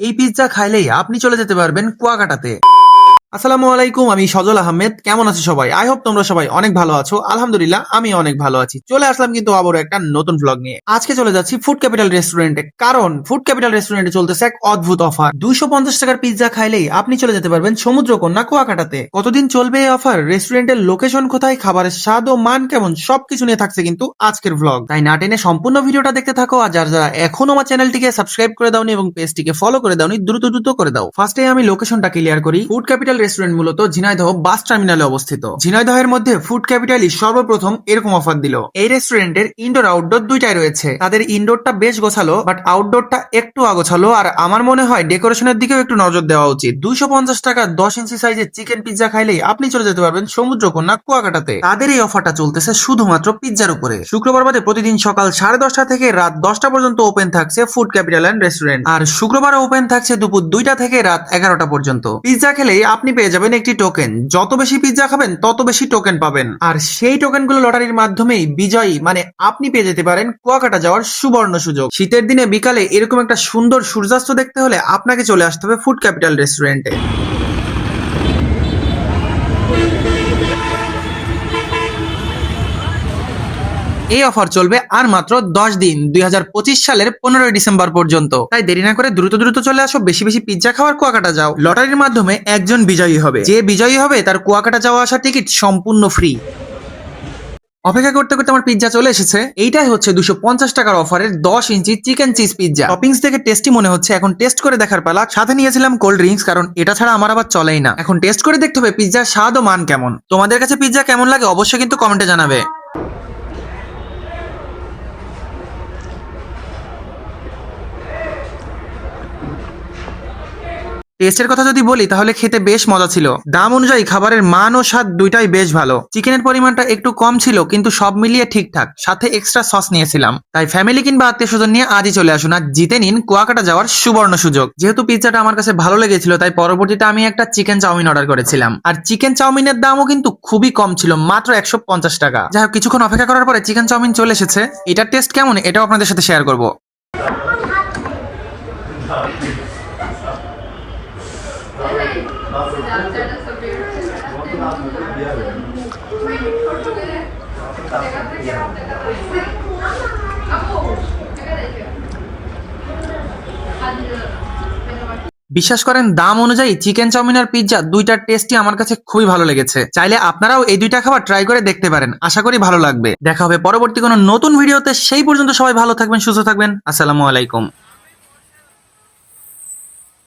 এই পিৎজা খাইলেই আপনি চলে যেতে পারবেন কুয়াকাটাতে। আসসালামু আলাইকুম, আমি সজল আহমেদ। কেমন আছো সবাই? আই হোপ তোমরা সবাই অনেক ভালো আছো। আলহামদুলিল্লাহ, আমি অনেক ভালো আছি। চলে আসলাম কিন্তু আবারও একটা নতুন ব্লগ নিয়ে। আজকে চলে যাচ্ছি ফুড ক্যাপিটাল রেস্টুরেন্টে কারণ ফুড ক্যাপিটাল রেস্টুরেন্টে চলতেছে এক অদ্ভুত অফার দুইশো পঞ্চাশ টাকার পিৎজা খাইলেই আপনি চলে যেতে পারবেন সমুদ্রকন্যা কুয়াকাটাতে। কতদিন চলবে এই অফার রেস্টুরেন্টের লোকেশন কোথায়? খাবারের স্বাদ ও মান কেমন? সবকিছু নিয়ে থাকছে কিন্তু আজকের ব্লগ তাই না টেনে সম্পূর্ণ ভিডিওটা দেখতে থাকো আর যারা যারা এখনও আমার চ্যানেলটিকে সাবস্ক্রাইব করে দাওনি এবং পেজটিকে ফলো করে দাওনি, দ্রুত দ্রুত করে দাও। ফার্স্টে আমি লোকেশনটা ক্লিয়ার করি। ফুড ক্যাপিটাল রেস্টুরেন্ট মূলত ঝিনাইদহ বাস টার্মিনালে অবস্থিত। ঝিনাইদহের মধ্যে ফুড ক্যাপিটালই সর্বপ্রথম এরকম অফার দিল। এই রেস্টুরেন্টের ইনডোর আউটডোর দুইটাই রয়েছে। তাদের ইনডোরটা বেশ গোছালো বাট আউটডোরটা একটু আগোছালো, আর আমার মনে হয় ডেকোরেশনের দিকেও একটু নজর দেওয়া উচিত। দুইশো পঞ্চাশ টাকা দশ ইঞ্চি সাইজের চিকেন পিৎজা খাইলেই আপনি চলে যেতে পারবেন সমুদ্রকন্যা কুয়াকাটাতে। তাদের এই অফারটা চলতেছে শুধুমাত্র পিৎজার উপরে। শুক্রবার বাদে প্রতিদিন সকাল সাড়ে দশটা থেকে রাত দশটা পর্যন্ত ওপেন থাকছে ফুড ক্যাপিটাল অ্যান্ড রেস্টুরেন্ট আর শুক্রবার ওপেন থাকছে দুপুর দুইটা থেকে রাত এগারোটা পর্যন্ত। পিৎজা খেলেই আপনি পেয়ে যাবেন একটি টোকেন যত বেশি পিৎজা খাবেন, তত বেশি টোকেন পাবেন। আর সেই টোকেনগুলো লটারির মাধ্যমেই বিজয়ী মানে আপনি পেয়ে যেতে পারেন কুয়াকাটা যাওয়ার সুবর্ণ সুযোগ। শীতের দিনে বিকালে এরকম একটা সুন্দর সূর্যাস্ত দেখতে হলে আপনাকে চলে আসতে হবে ফুড ক্যাপিটাল রেস্টুরেন্টে এই অফার চলবে আর মাত্র দশ দিন, দুই হাজার পঁচিশ সালের পনেরোই ডিসেম্বর পর্যন্ত। তাই দেরি না করে দ্রুত দ্রুত চলে আসো, বেশি বেশি পিৎজা খাওয়ার কুয়াকাটা যাও। লটারির মাধ্যমে একজন বিজয়ী হবে। যে বিজয়ী হবে, তার কুয়াকাটা যাওয়া আসার টিকিট সম্পূর্ণ ফ্রি অপেক্ষা করতে করতে আমার পিৎজা চলে এসেছে। এইটাই হচ্ছে দুশো পঞ্চাশ টাকার অফারের দশ inch chicken cheese pizza toppings থেকে টেস্টি মনে হচ্ছে। এখন টেস্ট করে দেখার পালা। সাথে নিয়েছিলাম কোল্ড ড্রিঙ্কস কারণ এটা ছাড়া আমার আবার চলেই না। এখন টেস্ট করে দেখতে হবে পিৎজার স্বাদ ও মান কেমন। তোমাদের কাছে পিৎজা কেমন লাগে, অবশ্যই কিন্তু কমেন্টে জানাবে। টেস্টের কথা যদি বলি, তাহলে খেতে বেশ মজা ছিল। দাম অনুযায়ী খাবারের মান ও স্বাদ দুইটাই বেশ ভালো। চিকেনের পরিমাণটা একটু কম ছিল, কিন্তু সব মিলিয়ে ঠিকঠাক। সাথে এক্সট্রা সস নিয়েছিলাম। তাই ফ্যামিলি কিংবা আত্মীয় স্বজন নিয়ে আজই চলে আসুন আর জিতে নিন কুয়াকাটা যাওয়ার সুবর্ণ সুযোগ। যেহেতু পিৎজাটা আমার কাছে ভালো লেগেছিল, তাই পরবর্তীতে আমি একটা চিকেন চাউমিন অর্ডার করেছিলাম। আর চিকেন চাউমিনের দামও কিন্তু খুবই কম ছিল, মাত্র একশো পঞ্চাশ টাকা। যাই হোক, কিছুক্ষণ অপেক্ষা করার পরে চিকেন চাউমিন চলে এসেছে। এটার টেস্ট কেমন, এটাও আপনাদের সাথে শেয়ার করব। বিশ্বাস করেন, দাম অনুযায়ী চিকেন চাউমিন আর পিৎজা দুইটার টেস্টই আমার কাছে খুবই ভালো লেগেছে। চাইলে আপনারাও এই দুইটা খাবার ট্রাই করে দেখতে পারেন। আশা করি ভালো লাগবে। দেখা হবে পরবর্তী কোনো নতুন ভিডিওতে সেই পর্যন্ত সবাই ভালো থাকবেন, সুস্থ থাকবেন। আসসালামু আলাইকুম।